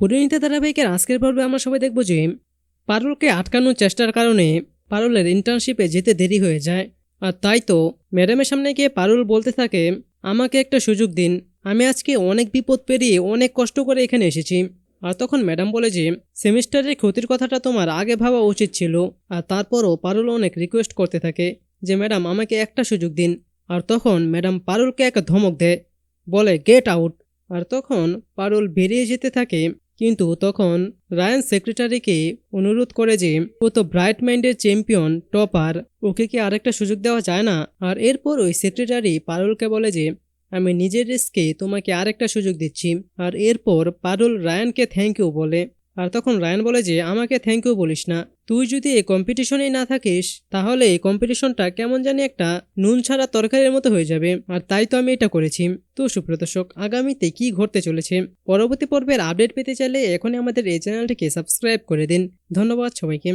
পরিণীতা ধারাবাহিকের আজকের পর্বে আমরা সবাই দেখব যে পারুলকে আটকানোর চেষ্টার কারণে পারুলের ইন্টার্নশিপে যেতে দেরি হয়ে যায়। আর তাই তো ম্যাডামের সামনে গিয়ে পারুল বলতে থাকে, আমাকে একটা সুযোগ দিন। আমি আজকে অনেক বিপদ পেরিয়ে অনেক কষ্ট করে এখানে এসেছি। আর তখন ম্যাডাম বলে যে, সেমিস্টারের ক্ষতির কথাটা তোমার আগে ভাবা উচিত ছিল। আর তারপরও পারুল অনেক রিকোয়েস্ট করতে থাকে যে, ম্যাডাম, আমাকে একটা সুযোগ দিন। আর তখন ম্যাডাম পারুলকে একটা ধমক দেয়, বলে গেট আউট আর তখন পারুল বেরিয়ে যেতে থাকে কিন্তু তখন রায়ান সেক্রেটারিকে অনুরোধ করে যে, ও তো ব্রাইট মাইন্ডের চ্যাম্পিয়ন, টপার, ওকে কি আরেকটা সুযোগ দেওয়া যায় না? আর এরপর ওই সেক্রেটারি পারুলকে বলে যে, আমি নিজের রিস্কে তোমাকে আরেকটা সুযোগ দিচ্ছি। আর এরপর পারুল রায়ানকে থ্যাংক ইউ বলে। আর তখন রায়ান বলে যে, আমাকে থ্যাংক ইউ বলিস না। তুই যদি এই কম্পিটিশনে না থাকিস, তাহলে এই কম্পিটিশনটা কেমন জানি একটা নুন ছাড়া তরকারির মতো হয়ে যাবে। আর তাই তো আমি এটা করেছি। তো সুপ্রদর্শক আগামীতে কি ঘটতে চলেছে? পরবর্তী পর্বের আপডেট পেতে চাইলে এখনই আমাদের এই চ্যানেলটিকে সাবস্ক্রাইব করে দিন। ধন্যবাদ সবাইকে।